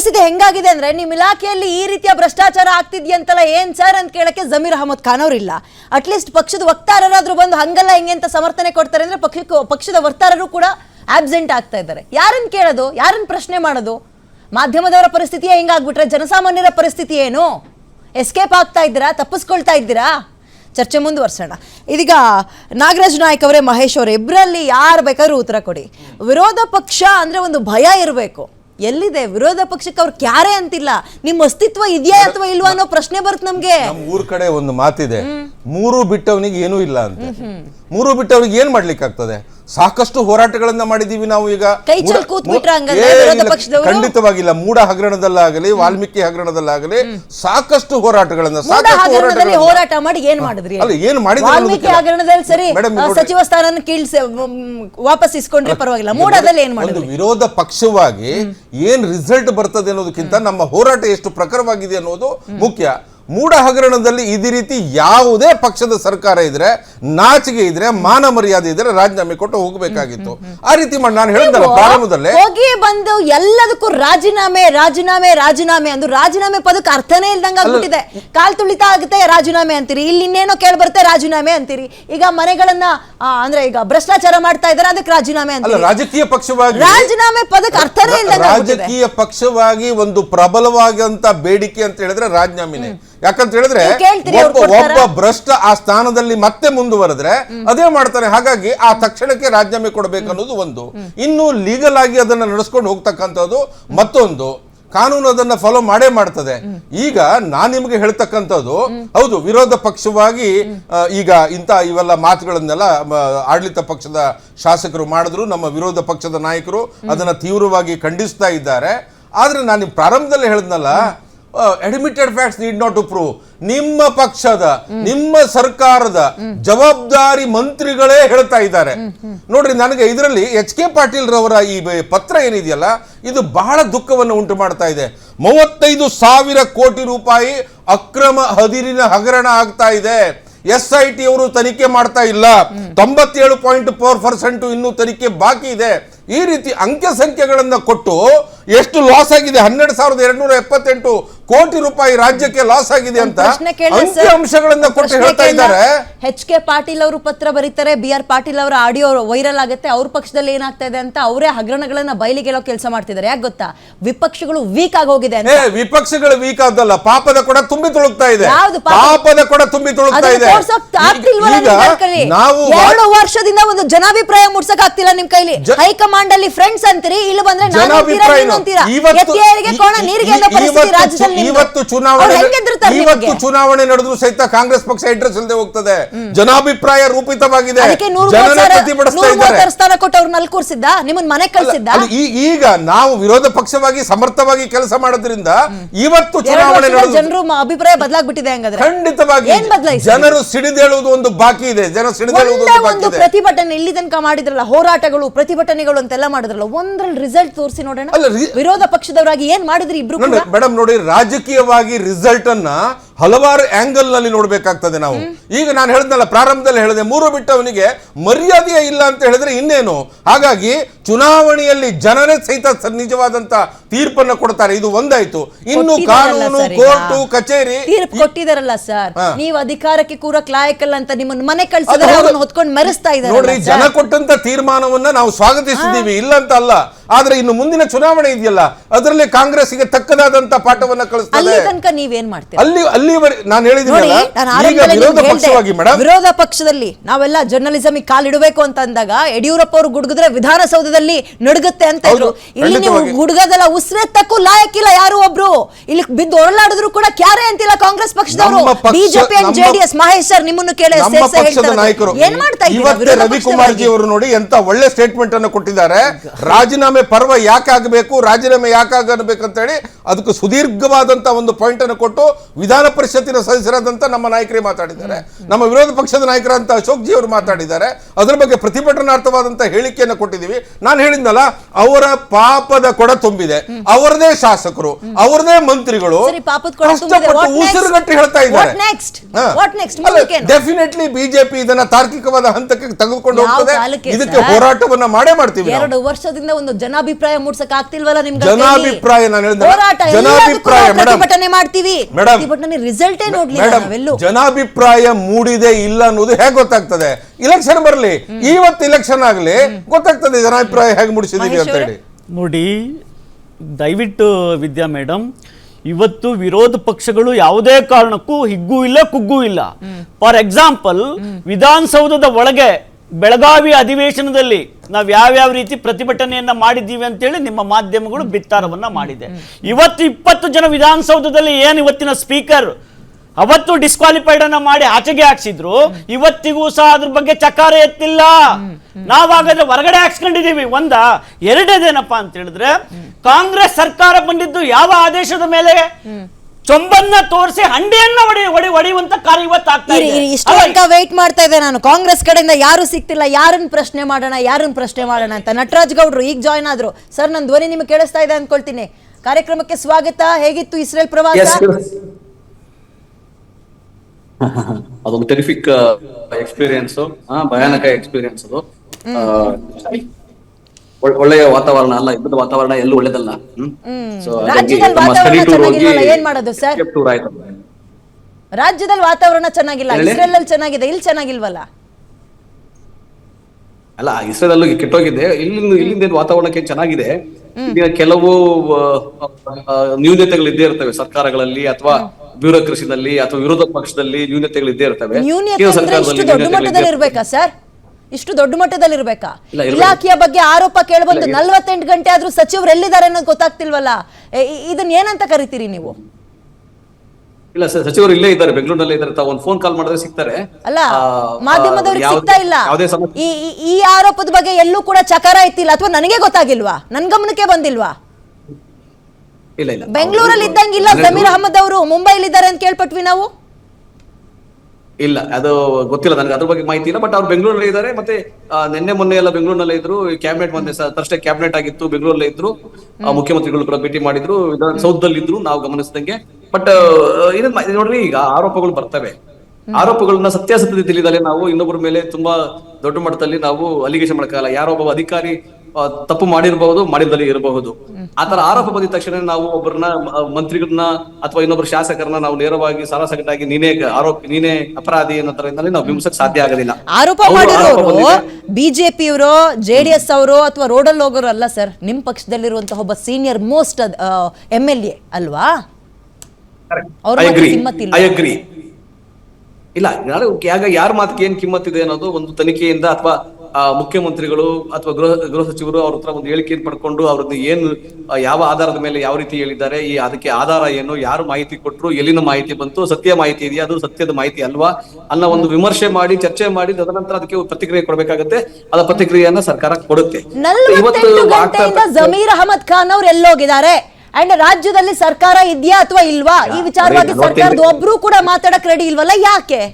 ಪರಿಸ್ಥಿತಿ ಹೆಂಗಾಗಿದೆ ಅಂದ್ರೆ ನಿಮ್ಮ ಇಲಾಖೆಯಲ್ಲಿ ಈ ರೀತಿಯ ಭ್ರಷ್ಟಾಚಾರ ಆಗ್ತಿದ್ಯಂತಲ್ಲ ಏನ್ ಸರ್ ಅಂತ ಕೇಳಕ್ಕೆ ಜಮೀರ್ ಅಹಮದ್ ಖಾನ್ ಅವ್ರಿಲ್ಲ ಅಟ್ಲೀಸ್ಟ್ ಪಕ್ಷದ ವಕ್ತಾರರಾದ್ರೂ ಬಂದು ಹಂಗಲ್ಲ ಹಿಂಗೆ ಅಂತ ಸಮರ್ಥನೆ ಕೊಡ್ತಾರೆ ಅಂದ್ರೆ ಪಕ್ಷಕ್ಕೆ ಪಕ್ಷದ ವಕ್ತಾರರು ಕೂಡ ಆಬ್ಸೆಂಟ್ ಆಗ್ತಾ ಇದ್ದಾರೆ. ಯಾರನ್ನ ಕೇಳೋದು? ಯಾರನ್ನ ಪ್ರಶ್ನೆ ಮಾಡೋದು? ಮಾಧ್ಯಮದವರ ಪರಿಸ್ಥಿತಿಯೇ ಹೆಂಗಾಗ್ಬಿಟ್ರೆ ಜನಸಾಮಾನ್ಯರ ಪರಿಸ್ಥಿತಿ ಏನು? ಎಸ್ಕೇಪ್ ಆಗ್ತಾ ಇದ್ದೀರಾ? ತಪ್ಪಿಸ್ಕೊಳ್ತಾ ಇದ್ದೀರಾ? ಚರ್ಚೆ ಮುಂದುವರ್ಸೋಣ. ಇದೀಗ ನಾಗರಾಜ್ ನಾಯಕ್ ಅವರೇ ಮಹೇಶ್ ಅವರೇ ಇಬ್ಬರಲ್ಲಿ ಯಾರು ಬೇಕಾದ್ರೂ ಉತ್ತರ ಕೊಡಿ. ವಿರೋಧ ಪಕ್ಷ ಅಂದರೆ ಒಂದು ಭಯ ಇರಬೇಕು. ಎಲ್ಲಿದೆ? ವಿರೋಧ ಪಕ್ಷಕ್ಕೆ ಅವ್ರು ಕ್ಯಾರೆ ಅಂತಿಲ್ಲ. ನಿಮ್ಮ ಅಸ್ತಿತ್ವ ಇದೆಯಾ ಅಥವಾ ಇಲ್ವಾ ಅನ್ನೋ ಪ್ರಶ್ನೆ ಬರುತ್ತೆ ನಮ್ಗೆ. ನಮ್ಮ ಊರ್ ಕಡೆ ಒಂದು ಮಾತಿದೆ. ಮೂರು ಬಿಟ್ಟವನಿಗೆ ಏನೂ ಇಲ್ಲ ಅಂತ. ಮೂರು ಬಿಟ್ಟವನಿಗೆ ಏನ್ ಮಾಡ್ಲಿಕ್ಕೆ ಆಗ್ತದೆ ಸಾಕಷ್ಟು ಹೋರಾಟಗಳನ್ನ ಮಾಡಿದೀವಿ ನಾವು ಈಗ? ಖಂಡಿತವಾಗಿಲ್ಲ. ಮೂಡ ಹಗರಣದಲ್ಲಾಗಲಿ ವಾಲ್ಮೀಕಿ ಹಗರಣದಲ್ಲಾಗಲಿ ಸಾಕಷ್ಟು ಹೋರಾಟಗಳನ್ನ ಸಾಕಷ್ಟು ಹೋರಾಟ ಮಾಡಿ ಏನ್ ಮಾಡಿದ್ರಿ? ಅಲ್ಲ, ಏನ್ ಮಾಡಿದ್ರಿ ವಾಲ್ಮೀಕಿ. ಹಗರಣದಲ್ಲಿ ಸರಿ ಸಚಿವ ಸ್ಥಾನ ಕೀಳ್ಸಿ ವಾಪಸ್ ಇಸ್ಕೊಂಡ್ರೆ ಪರವಾಗಿಲ್ಲ. ಮೂಡದಲ್ಲಿ ಏನ್ ಮಾಡಿದ್ರು? ವಿರೋಧ ಪಕ್ಷವಾಗಿ ಏನ್ ರಿಸಲ್ಟ್ ಬರ್ತದೆ ಅನ್ನೋದಕ್ಕಿಂತ ನಮ್ಮ ಹೋರಾಟ ಎಷ್ಟು ಪ್ರಖರವಾಗಿದೆ ಅನ್ನೋದು ಮುಖ್ಯ. ಮೂಢ ಹಗರಣದಲ್ಲಿ ಇದೇ ರೀತಿ ಯಾವುದೇ ಪಕ್ಷದ ಸರ್ಕಾರ ಇದ್ರೆ ನಾಚಿಗೆ ಇದ್ರೆ ಮಾನ ಮರ್ಯಾದೆ ಇದ್ರೆ ರಾಜೀನಾಮೆ ಕೊಟ್ಟು ಹೋಗಬೇಕಾಗಿತ್ತು. ಆ ರೀತಿ ಮಾಡಿ ನಾನು ಹೇಳಿದ್ದಲ್ಲ ಪ್ರಾರಂಭದಲ್ಲೇ. ಹೋಗಿ ಬಂದು ಎಲ್ಲದಕ್ಕೂ ರಾಜೀನಾಮೆ ರಾಜೀನಾಮೆ ರಾಜೀನಾಮೆ ಅಂದು ರಾಜೀನಾಮೆ ಪದಕ್ಕೆ ಅರ್ಥನೇ ಇಲ್ದಂಗ ಆಗ್ಬಿಟ್ಟಿದೆ. ಕಾಲ್ ತುಳಿತ ಆಗುತ್ತೆ ರಾಜೀನಾಮೆ ಅಂತೀರಿ. ಇಲ್ಲಿ ಇನ್ನೇನೋ ಕೇಳಿ ಬರುತ್ತೆ ರಾಜೀನಾಮೆ ಅಂತೀರಿ. ಈಗ ಮನೆಗಳನ್ನ ಅಂದ್ರೆ ಈಗ ಭ್ರಷ್ಟಾಚಾರ ಮಾಡ್ತಾ ಇದಾರೆ ಅದಕ್ಕೆ ರಾಜೀನಾಮೆ ಅಂತ ರಾಜಕೀಯ ಪಕ್ಷವಾಗಿ ರಾಜೀನಾಮೆ ಪದಕ್ಕೆ ಅರ್ಥನೇ ಇಲ್ದಂಗ ರಾಜಕೀಯ ಪಕ್ಷವಾಗಿ ಒಂದು ಪ್ರಬಲವಾದಂತ ಬೇಡಿಕೆ ಅಂತ ಹೇಳಿದ್ರೆ ರಾಜೀನಾಮೆನೆ. ಯಾಕಂತ ಹೇಳಿದ್ರೆ ಒಬ್ಬ ಒಬ್ಬ ಭ್ರಷ್ಟ ಆ ಸ್ಥಾನದಲ್ಲಿ ಮತ್ತೆ ಮುಂದುವರೆದ್ರೆ ಅದೇ ಮಾಡ್ತಾರೆ. ಹಾಗಾಗಿ ಆ ತಕ್ಷಣಕ್ಕೆ ರಾಜೀನಾಮೆ ಕೊಡಬೇಕನ್ನೋದು ಒಂದು. ಇನ್ನು ಲೀಗಲ್ ಆಗಿ ಅದನ್ನ ನಡೆಸ್ಕೊಂಡು ಹೋಗ್ತಕ್ಕಂಥದ್ದು ಮತ್ತೊಂದು. ಕಾನೂನು ಅದನ್ನ ಫಾಲೋ ಮಾಡೇ ಮಾಡ್ತದೆ. ಈಗ ನಾನ್ ನಿಮ್ಗೆ ಹೇಳ್ತಕ್ಕಂಥದ್ದು ಹೌದು ವಿರೋಧ ಪಕ್ಷವಾಗಿ ಈಗ ಇಂಥ ಇವೆಲ್ಲ ಮಾತುಗಳನ್ನೆಲ್ಲ ಆಡಳಿತ ಪಕ್ಷದ ಶಾಸಕರು ಮಾಡಿದ್ರು ನಮ್ಮ ವಿರೋಧ ಪಕ್ಷದ ನಾಯಕರು ಅದನ್ನ ತೀವ್ರವಾಗಿ ಖಂಡಿಸ್ತಾ ಇದ್ದಾರೆ. ಆದ್ರೆ ನಾನು ಪ್ರಾರಂಭದಲ್ಲಿ ಹೇಳಿದ್ನಲ್ಲ admitted facts need not to prove ನಿಮ್ಮ ಪಕ್ಷದ, ನಿಮ್ಮ ಸರ್ಕಾರದ ಜವಾಬ್ದಾರಿ ಮಂತ್ರಿಗಳೇ ಹೇಳ್ತಾ ಇದ್ದಾರೆ. ನೋಡ್ರಿ, ನನಗೆ ಇದರಲ್ಲಿ ಎಚ್ ಕೆ ಪಾಟೀಲ್ ರವರ ಈ ಪತ್ರ ಏನಿದೆಯಲ್ಲ, ಇದು ಬಹಳ ದುಃಖವನ್ನು ಉಂಟು ಮಾಡ್ತಾ ಇದೆ. ಮೂವತ್ತೈದು ಸಾವಿರ ಕೋಟಿ ರೂಪಾಯಿ ಅಕ್ರಮ ಹದಿರಿನ ಹಗರಣ ಆಗ್ತಾ ಇದೆ. ಎಸ್ ಐ ಟಿ ಅವರು ತನಿಖೆ ಮಾಡ್ತಾ ಇಲ್ಲ. ತೊಂಬತ್ತೇಳು ಪಾಯಿಂಟ್ ಫೋರ್ ಪರ್ಸೆಂಟ್ ಇನ್ನೂ ತನಿಖೆ ಬಾಕಿ ಇದೆ. ಈ ರೀತಿ ಅಂಕೆ ಸಂಖ್ಯೆಗಳನ್ನ ಕೊಟ್ಟು ಎಷ್ಟು ಲಾಸ್ ಆಗಿದೆ? ಹನ್ನೆರಡು ಸಾವಿರದ ಎರಡ್ನೂರ ಎಪ್ಪತ್ತೆಂಟು ಕೋಟಿ ರೂಪಾಯಿ ರಾಜ್ಯಕ್ಕೆ ಲಾಸ್ ಆಗಿದೆ ಅಂತ ಅಂಕಿ ಅಂಶಗಳನ್ನ ಕೊಟ್ಟು ಹೇಳ್ತಾ ಇದ್ದಾರೆ. ಎಚ್ ಕೆ ಪಾಟೀಲ್ ಅವರು ಪತ್ರ ಬರೀತಾರೆ ಬಿ ಆರ್ ಪಾಟೀಲ್ ಅವರ ಆಡಿಯೋ ವೈರಲ್ ಆಗುತ್ತೆ ಅವ್ರ ಪಕ್ಷದಲ್ಲಿ ಏನಾಗ್ತಾ ಇದೆ ಅಂತ ಅವರೇ ಹಗರಣಗಳನ್ನ ಬಯಲಿಗೆಲ್ಲೋ ಕೆಲಸ ಮಾಡ್ತಿದ್ದಾರೆ. ಯಾಕೆ ಗೊತ್ತಾ? ವಿಪಕ್ಷಗಳು ವೀಕ್ ಆಗಿ ಹೋಗಿದೆ ಅಂತ. ವಿಪಕ್ಷಗಳು ವೀಕ್ ಆದಲ್ಲ ಪಾಪದ ಕೂಡ ತುಂಬಿ ತುಳುಕ್ತಾ ಇದೆ? ಪಾಪದ ಕೂಡ ತುಂಬಿ ತುಳುಕ್ತಾ ಇದೆ? ನಾವು ಎರಡು ವರ್ಷದಿಂದ ಒಂದು ಜನಾಭಿಪ್ರಾಯ ಮುಡ್ಸಕ್ ಆಗ್ತಿಲ್ಲ ನಿಮ್ ಕೈಲಿ. ಹೈಕಮಾಂಡ್ ಅಲ್ಲಿ ಫ್ರೆಂಡ್ಸ್ ಅಂತೀರಿ ಇಲ್ಲಿ ಬಂದ್ರೆ ನಾನು ಅಂತೀರಾ, ನೀರಿಗೆ ರಾಜ್ಯದಲ್ಲಿ. ಇವತ್ತು ಚುನಾವಣೆ ಇವತ್ತು ಚುನಾವಣೆ ನಡೆದ್ರು ಸಹಿತ ಕಾಂಗ್ರೆಸ್ ಪಕ್ಷ ಅಡ್ರೆಸ್ ಇಲ್ಲದೆ ಹೋಗ್ತದೆ. ಜನಾಭಿಪ್ರಾಯ ರೂಪಿತವಾಗಿದೆ. ಸ್ಥಾನ ಕೊಟ್ಟು ಅವ್ರನ್ನ ಅಲ್ಲಿ ಕೂರ್ಸಿದ್ದ? ನಿಮ್ಮನ್ನ ಮನೆ ಕಳಿಸಿದ್ದ? ಈಗ ನಾವು ವಿರೋಧ ಪಕ್ಷವಾಗಿ ಸಮರ್ಥವಾಗಿ ಕೆಲಸ ಮಾಡೋದ್ರಿಂದ ಇವತ್ತು ಚುನಾವಣೆ ಜನರು ಅಭಿಪ್ರಾಯ ಬದಲಾಗ್ಬಿಟ್ಟಿದೆ ಹಂಗಾದ್ರೆ. ಖಂಡಿತವಾಗಿ? ಜನರು ಸಿಡಿದೇಳುವುದು ಒಂದು ಬಾಕಿ ಇದೆ. ಜನ ಸಿಡಿದೇಳುವುದು ಒಂದೇ ಪ್ರತಿಭಟನೆ ಇಲ್ಲಿ ತನಕ ಮಾಡಿದ್ರಲ್ಲ ಹೋರಾಟಗಳು ಪ್ರತಿಭಟನೆಗಳು ಅಂತೆಲ್ಲ ಮಾಡಿದ್ರಲ್ಲ ಒಂದ್ರಲ್ಲಿ ರಿಸಲ್ಟ್ ತೋರಿಸಿ ನೋಡೋಣ. ವಿರೋಧ ಪಕ್ಷದವರಾಗಿ ಏನ್ ಮಾಡಿದ್ರಿ ಇಬ್ರು ಮೇಡಮ್ ನೋಡಿ ರಾಜಕೀಯವಾಗಿ ರಿಸಲ್ಟ್ ಅನ್ನ ಹಲವಾರು ಆಂಗಲ್ನಲ್ಲಿ ನೋಡ್ಬೇಕಾಗ್ತದೆ ನಾವು. ಈಗ ನಾನು ಹೇಳಿದ್ನಲ್ಲ, ಪ್ರಾರಂಭದಲ್ಲಿ ಹೇಳಿದೆ, ಮೂರು ಬಿಟ್ಟವನಿಗೆ ಮರ್ಯಾದೆಯೇ ಇಲ್ಲ ಅಂತ ಹೇಳಿದ್ರೆ ಇನ್ನೇನು? ಹಾಗಾಗಿ ಚುನಾವಣೆಯಲ್ಲಿ ಜನರೇ ಸಹಿತ ನಿಜವಾದಂತ ತೀರ್ಪನ್ನು ಕೊಡ್ತಾರೆ. ಇದು ಒಂದಾಯ್ತು. ಇನ್ನು ಕಾನೂನು ಕೋರ್ಟ್ ಕಚೇರಿ ತೀರ್ಪು ಕೊಟ್ಟಿದಾರಲ್ಲ ಸರ್. ನೀವು ಅಧಿಕಾರಕ್ಕೆ ಕೂರಕ್ ಲಾಯಕಲ್ಲ ಅಂತ ನಿಮ್ಮನ್ನು ಮನೆ ಕಳಿಸಿದ್ರೆ ಕಳ್ಸಿದ್ರೆ ಮರೆಸ್ತಾ ಇದ್ದಾರೆ ಹೊತ್ಕೊಂಡು ಮೆರೆಸ್ತಾ ನೋಡ್ರಿ ಜನ ಕೊಟ್ಟಂತ ತೀರ್ಮಾನವನ್ನ ನಾವು ಸ್ವಾಗತಿಸಿದ್ದೀವಿ. ಇಲ್ಲ ಅಂತ ಅಲ್ಲ ಆದ್ರೆ ಇನ್ನು ಮುಂದಿನ ಚುನಾವಣೆ ಇದೆಯಲ್ಲ ಅದರಲ್ಲಿ ಕಾಂಗ್ರೆಸ್ಗೆ ತಕ್ಕದಾದಂತ ಪಾಠವನ್ನ ಅಲ್ಲಿ ಕಳಿಸ್ತದೆ ತನಕ ನೀವೇನ್ ಮಾಡ್ತೀರಾ? ಅಲ್ಲಿ ಅಲ್ಲಿವರೆಗೆ ನಾನು ವಿರೋಧ ಪಕ್ಷದಲ್ಲಿ ನಾವೆಲ್ಲ ಜರ್ನಲಿಸಮ್ ಕಾಲಿಡಬೇಕು ಅಂತ ಅಂದಾಗ ಯಡಿಯೂರಪ್ಪ ಅವರು ಗುಡುಗಿದ್ರೆ ವಿಧಾನಸೌಧದಲ್ಲಿ ನಡುಗುತ್ತೆ ಅಂತ ಇದ್ರು. ಇಲ್ಲಿ ನೀವು ಗುಡ್ಗದಲ್ಲ ಉಸಿರೇ ತಕ್ಕು ಲಾಯಕ್ಕಿಲ್ಲ ಯಾರು ಒಬ್ರು. ಇಲ್ಲಿ ಬಿದ್ದು ಹೊರಲಾಡಿದ್ರು ಕೂಡ ಕ್ಯಾರೆ ಅಂತಿಲ್ಲ ಕಾಂಗ್ರೆಸ್ ಪಕ್ಷದವರು. BJP and JDS Mahesh sir ನಿಮ್ಮನ್ನು ಕೇಳಿ ಏನ್ ಮಾಡ್ತಾ ಇದ್ದೀರಾ? ರವಿಕುಮಾರ್ ಜಿ ಅವರು ನೋಡಿ ಎಂತ ಒಳ್ಳೆ ಸ್ಟೇಟ್ಮೆಂಟ್ ಅನ್ನು ಕೊಟ್ಟಿದ್ದಾರೆ. ರಾಜೀನಾಮೆ ಪರ್ವ ಯಾಕೆ ಆಗಬೇಕು ರಾಜೀನಾಮೆ ಯಾಕೆ ಆಗಬೇಕು ಅಂತ ಹೇಳಿ ಅದಕ್ಕೆ ಸುದೀರ್ಘವಾದಂತ ಒಂದು ಪಾಯಿಂಟ್ ಅನ್ನು ಕೊಟ್ಟು ವಿಧಾನ ಪರಿಷತ್ತಿನ ಸದಸ್ಯರಾದಂತ ನಮ್ಮ ನಾಯಕರೇ ಮಾತಾಡಿದ್ದಾರೆ. ನಮ್ಮ ವಿರೋಧ ಪಕ್ಷದ ನಾಯಕರಂತ ಅಶೋಕ್ ಜಿ ಅವರು ಮಾತಾಡಿದ್ದಾರೆ. ಅದರ ಬಗ್ಗೆ ಪ್ರತಿಭಟನಾರ್ಥವಾದಂತಹ ಹೇಳಿಕೆಯನ್ನು ಕೊಟ್ಟಿದ್ದೀವಿ. ನಾನು ಹೇಳಿದ್ನಲ್ಲ ಅವರ ಪಾಪದ ಕೊಡ ತುಂಬಿದೆ. ಅವರದೇ ಶಾಸಕರು ಅವರದೇ ಮಂತ್ರಿಗಳು. ಕಷ್ಟಪಟ್ಟು? ಉಸಿರುಗಟ್ಟಿ ಹೇಳ್ತಾ ಇದ್ದಾರೆ? ಡೆಫಿನೆಟ್ಲಿ ಬಿಜೆಪಿ ಇದನ್ನ ತಾರ್ಕಿಕವಾದ ಹಂತಕ್ಕೆ ತೆಗೆದುಕೊಂಡು ಹೋಗ್ತದೆ. ಇದಕ್ಕೆ ಹೋರಾಟವನ್ನ ಮಾಡೇ ಮಾಡ್ತೀವಿ ಎರಡು ವರ್ಷದಿಂದ ಒಂದು ಜನಾಭಿಪ್ರಾಯ ಮೂಡ್ಸಕ್ ಆಗ್ತಿಲ್ವಲ್ಲ ನಿಮ್ಗೆ ಜನಾಭಿಪ್ರಾಯ ನಾನು ಹೇಳಿದ ಜನಾಭಿಪ್ರಾಯ. ಪ್ರತಿಭಟನೆ ಮಾಡ್ತೀವಿ. ಮೇಡಮ್. ಪ್ರತಿಭಟನೆ ರಿಸಲ್ಟೇ ನೋಡ್ಲಿ ಜನಾಭಿಪ್ರಾಯ ಮೂಡಿದೆ ಇಲ್ಲ ಅನ್ನೋದು ಹೇಗೆ ಗೊತ್ತಾಗ್ತದೆ? ಇಲೆಕ್ಷನ್ ಬರಲಿ. ಇವತ್ತು ಇಲೆಕ್ಷನ್ ಆಗಲಿ ಗೊತ್ತಾಗ್ತದೆ ಜನಾಭಿಪ್ರಾಯ ಹೇಗೆ ಮೂಡಿಸಿದೀವಿ ಅಂತ ಹೇಳಿ ನೋಡಿ ದಯವಿಟ್ಟು ವಿದ್ಯಾ ಮೇಡಮ್ ಇವತ್ತು ವಿರೋಧ ಪಕ್ಷಗಳು ಯಾವುದೇ ಕಾರಣಕ್ಕೂ ಹಿಗ್ಗೂ ಇಲ್ಲ ಕುಗ್ಗೂ ಇಲ್ಲ. ಫಾರ್ ಎಕ್ಸಾಂಪಲ್ ವಿಧಾನಸೌಧದ ಒಳಗೆ ಬೆಳಗಾವಿ ಅಧಿವೇಶನದಲ್ಲಿ ನಾವು ಯಾವ್ಯಾವ ರೀತಿ ಪ್ರತಿಭಟನೆಯನ್ನ ಮಾಡಿದ್ದೀವಿ ಅಂತೇಳಿ ನಿಮ್ಮ ಮಾಧ್ಯಮಗಳು ಬಿತ್ತಾರವನ್ನ ಮಾಡಿದೆ. ಇವತ್ತು ಇಪ್ಪತ್ತು ಜನ ವಿಧಾನಸೌಧದಲ್ಲಿ ಏನು ಇವತ್ತಿನ ಸ್ಪೀಕರ್ ಅವತ್ತು ಡಿಸ್ಕ್ವಾಲಿಫೈಡ್ ಅನ್ನ ಮಾಡಿ ಆಚೆಗೆ ಹಾಕ್ಸಿದ್ರು ಇವತ್ತಿಗೂ ಸಹ ಅದ್ರ ಬಗ್ಗೆ ಚಕಾರ ಎತ್ತಿಲ್ಲ. ನಾವಾಗಾದ್ರೆ ಹೊರಗಡೆ ಹಾಕ್ಸ್ಕೊಂಡಿದೀವಿ ಒಂದ ಎರಡೇದೇನಪ್ಪ ಅಂತ ಹೇಳಿದ್ರೆ ಕಾಂಗ್ರೆಸ್ ಸರ್ಕಾರ ಬಂದಿದ್ದು ಯಾವ ಆದೇಶದ ಮೇಲೆ? ಚೊಂಬನ್ನ ತೋರಿಸಿ ಹಂಡೆಯನ್ನ ಹೊಡಿ ಹೊಡಿ ಹೊಡೆಯುವಂತ ಕಾರ್ಯ ಇವತ್ತು ವೆಯ್ಟ್ ವೇಟ್ ಮಾಡ್ತಾ ಇದ್ದೆ ನಾನು. ಕಾಂಗ್ರೆಸ್ ಕಡೆಯಿಂದ ಯಾರು ಸಿಗ್ತಿಲ್ಲ ಯಾರನ್ನ ಪ್ರಶ್ನೆ ಮಾಡೋಣ ಯಾರನ್ನ ಪ್ರಶ್ನೆ ಮಾಡೋಣ ಅಂತ. ನಟರಾಜ್ ಗೌಡ್ರು ಈಗ ಜಾಯ್ನ್ ಆದ್ರು. ಸರ್ ನನ್ನ ಧ್ವನಿ ನಿಮ್ಗೆ ಕೇಳಿಸ್ತಾ ಇದೆ ಅನ್ಕೊಳ್ತೀನಿ. ಕಾರ್ಯಕ್ರಮಕ್ಕೆ ಸ್ವಾಗತ. ಹೇಗಿತ್ತು ಇಸ್ರೇಲ್ ಪ್ರವಾಸ. ಅದೊಂದು ಟೆರಿಫಿಕ್ ಎಕ್ಸ್ಪೀರಿಯನ್ಸ್ ಭಯಾನಕ ಎಕ್ಸ್ಪೀರಿಯನ್ಸ್ ಅದು. ಒಳ್ಳೆಯ ವಾತಾವರಣ ಅಲ್ಲ ಇಬ್ಬರ ವಾತಾವರಣ ಎಲ್ಲೂ ಒಳ್ಳೇದಲ್ಲ. ಸೊ ಹಾಗಾಗಿ ನಮ್ಮ ವಾತಾವರಣ ಟೂರ್ ಹೋಗಿ ಏನ್ ಮಾಡೋದು ಆಯ್ತು. ರಾಜ್ಯದಲ್ಲಿ ವಾತಾವರಣ ಚೆನ್ನಾಗಿಲ್ಲ ಇಸ್ರೇಲ್ ಅಲ್ಲಿ ಚೆನ್ನಾಗಿದೆ ಇಲ್ಲಿ ಚೆನ್ನಾಗಿಲ್ವಲ್ಲ? ಅಲ್ಲ ಇಸ್ರೇಲ್ ಕೆಟ್ಟೋಗಿದೆ. ಇಲ್ಲಿಂದ ಇಲ್ಲಿಂದ ಏನು ವಾತಾವರಣಕ್ಕೆ ಚೆನ್ನಾಗಿದೆ? ಕೆಲವು ನ್ಯೂನತೆಗಳು ಇದ್ದೇ ಇರ್ತವೆ ಸರ್ಕಾರಗಳಲ್ಲಿ ಅಥವಾ ಬ್ಯೂರೋಕ್ರಸಿನಲ್ಲಿ ಅಥವಾ ವಿರೋಧ ಪಕ್ಷದಲ್ಲಿ ನ್ಯೂನತೆಗಳು ಇದ್ದೇ ಇರ್ತವೆ. ಕೇಂದ್ರ ಸರ್ಕಾರದಲ್ಲಿ ಇರಬೇಕಾ ಸರ್? ಇಷ್ಟು ದೊಡ್ಡ ಮಟ್ಟದಲ್ಲಿ ಇರ್ಬೇಕಾ. ಇಲಾಖೆಯ ಬಗ್ಗೆ ಆರೋಪ ಕೇಳಬಂದು ನಲವತ್ತೆಂಟು ಗಂಟೆ ಆದ್ರೂ ಸಚಿವರು ಎಲ್ಲಿದ್ದಾರೆ ಅನ್ನೋದು ಗೊತ್ತಾಗ್ತಿಲ್ವಲ್ಲ? ಇದನ್ನ ಏನಂತ ಕರಿತೀರಿ ನೀವು? ಇಲ್ಲ ಸರ್ ಸಚಿವರು ಇಲ್ಲೇ ಇದ್ದಾರೆ. ಬೆಂಗಳೂರಿನಲ್ಲೇ ಇದ್ದಾರೆ. ತಾವು ಒಂದು ಫೋನ್ ಕಾಲ್ ಮಾಡಿದ್ರೆ ಸಿಗ್ತಾರೆ. ಅಲ್ಲ ಮಾಧ್ಯಮದವರಿಗೆ ಸಿಗ್ತಾ ಇಲ್ಲ. ಈ ಆರೋಪದ ಬಗ್ಗೆ ಎಲ್ಲೂ ಕೂಡ ಚಕಾರ ಇತ್ತಿಲ್ಲ. ಅಥವಾ ನನಗೆ ಗೊತ್ತಾಗಿಲ್ವಾ? ನನ್ ಗಮನಕ್ಕೆ ಬಂದಿಲ್ವಾ? ಇಲ್ಲ ಇಲ್ಲ. ಬೆಂಗಳೂರಲ್ಲಿ ಇದ್ದಂಗಿಲ್ಲ ಸಮೀರ್ ಅಹಮದ್ ಅವರು ಮುಂಬೈಲಿ ಇದ್ದಾರೆ ಅಂತ ಕೇಳ್ಪಟ್ವಿ ನಾವು? ಇಲ್ಲ ಅದು ಗೊತ್ತಿಲ್ಲ ನನಗೆ. ಅದ್ರ ಬಗ್ಗೆ ಮಾಹಿತಿ ಇಲ್ಲ ಬಟ್ ಅವ್ರು ಬೆಂಗಳೂರಲ್ಲಿ ಇದ್ದಾರೆ ಮತ್ತೆ ನಿನ್ನೆ ಮೊನ್ನೆ ಎಲ್ಲ ಬೆಂಗಳೂರಿನಲ್ಲೇ ಇದ್ರು. ಕ್ಯಾಬಿನೆಟ್ ಮೊನ್ನೆ ತರ್ಸ್ಡೇ ಕ್ಯಾಬಿನೆಟ್ ಆಗಿತ್ತು ಬೆಂಗಳೂರಲ್ಲೇ ಇದ್ರು. ಮುಖ್ಯಮಂತ್ರಿಗಳು ಕೂಡ ಭೇಟಿ ಮಾಡಿದ್ರು. ವಿಧಾನಸೌಧದಲ್ಲಿ ಇದ್ರು ನಾವು ಗಮನಿಸಿದಂಗೆ. ಬಟ್ ಇದು ನೋಡ್ರಿ ಈಗ ಆರೋಪಗಳು ಬರ್ತವೆ. ಆರೋಪಗಳನ್ನ ಸತ್ಯಾಸತ್ಯತೆ ತಿಳಿದಲ್ಲೇ ನಾವು ಇನ್ನೊಬ್ಬರ ಮೇಲೆ ತುಂಬಾ ದೊಡ್ಡ ಮಟ್ಟದಲ್ಲಿ ನಾವು ಅಲಿಗೇಷನ್ ಮಾಡಕ್ಕಾಗಲ್ಲ. ಯಾರೊಬ್ಬ ಒಬ್ಬ ಅಧಿಕಾರಿ ತಪ್ಪು ಮಾಡಿರಬಹುದು ಮಾಡಿದಲ್ಲಿ ಇರಬಹುದು. ಆತರ ಆರೋಪ ಬಂದಿದ ತಕ್ಷಣ ನಾವು ಒಬ್ಬರನ್ನ ಮಂತ್ರಿಗಳನ್ನ ಅಥವಾ ಇನ್ನೊಬ್ಬರ ಶಾಸಕರನ್ನ ನಾವು ನೇರವಾಗಿ ಸಾರಾಸಗಟಾಗಿ ನೀನೇ ಆರೋಪಿ ನೀನೇ ಅಪರಾಧಿ ಅನ್ನೋ ತರದಲ್ಲಿ ನಾವು ಬಿಂಬಿಸಕ್ ಸಾಧ್ಯ ಆಗೋದಿಲ್ಲ ಆರೋಪ ಮಾಡಿರೋ ಆರೋಪ ಮಾಡಿರೋರು ಬಿಜೆಪಿ ಬಿಜೆಪಿಯವರು ಜೆ ಡಿ ಎಸ್ ಅವರು ಅಥವಾ ರೋಡಲ್ಲಿ ಹೋಗೋರು ಅಲ್ಲ ಸರ್? ನಿಮ್ ಪಕ್ಷದಲ್ಲಿರುವಂತಹ ಒಬ್ಬ senior most M L A ಅಲ್ವಾ? ಅವ್ರ. ಇಲ್ಲ. ಯಾರು ಯಾರ ಮಾತಿಗೆ ಏನ್ ಕಿಮ್ಮತ್ತಿದೆ ಅನ್ನೋದು ಒಂದು ತನಿಖೆಯಿಂದ ಅಥವಾ ಮುಖ್ಯಮಂತ್ರಿಗಳು ಅಥವಾ ಗೃಹ ಗೃಹ ಸಚಿವರು ಅವ್ರ ಹತ್ರ ಒಂದು ಹೇಳಿಕೆಯನ್ನು ಪಡ್ಕೊಂಡು ಅವ್ರದ್ದು ಏನು ಯಾವ ಆಧಾರದ ಮೇಲೆ ಯಾವ ರೀತಿ ಹೇಳಿದ್ದಾರೆ ಈ ಅದಕ್ಕೆ ಆಧಾರ ಏನು ಯಾರು ಮಾಹಿತಿ ಕೊಟ್ಟರು ಎಲ್ಲಿನ ಮಾಹಿತಿ ಬಂತು ಸತ್ಯ ಮಾಹಿತಿ ಇದೆಯಾ ಅದು ಸತ್ಯದ ಮಾಹಿತಿ ಅಲ್ವಾ ಅನ್ನೋ ಒಂದು ವಿಮರ್ಶೆ ಮಾಡಿ ಚರ್ಚೆ ಮಾಡಿ ತದನಂತರ ಅದಕ್ಕೆ ಪ್ರತಿಕ್ರಿಯೆ ಕೊಡಬೇಕಾಗತ್ತೆ ಅದ ಪ್ರತಿಕ್ರಿಯೆಯನ್ನ ಸರ್ಕಾರ ಕೊಡುತ್ತೆ. ಜಮೀರ್ ಅಹಮದ್ ಖಾನ್ ಅವ್ರು ಎಲ್ಲೋಗಿದ್ದಾರೆ. ಅಂಡ್ ರಾಜ್ಯದಲ್ಲಿ ಸರ್ಕಾರ ಇದೆಯಾ ಅಥವಾ ಇಲ್ವಾ? ಈ ವಿಚಾರವಾಗಿ ಸರ್ಕಾರದ ಒಬ್ರು ಕೂಡ ಮಾತಾಡಕ್ ರೆಡಿ ಇಲ್ವಲ್ಲ ಯಾಕೆ?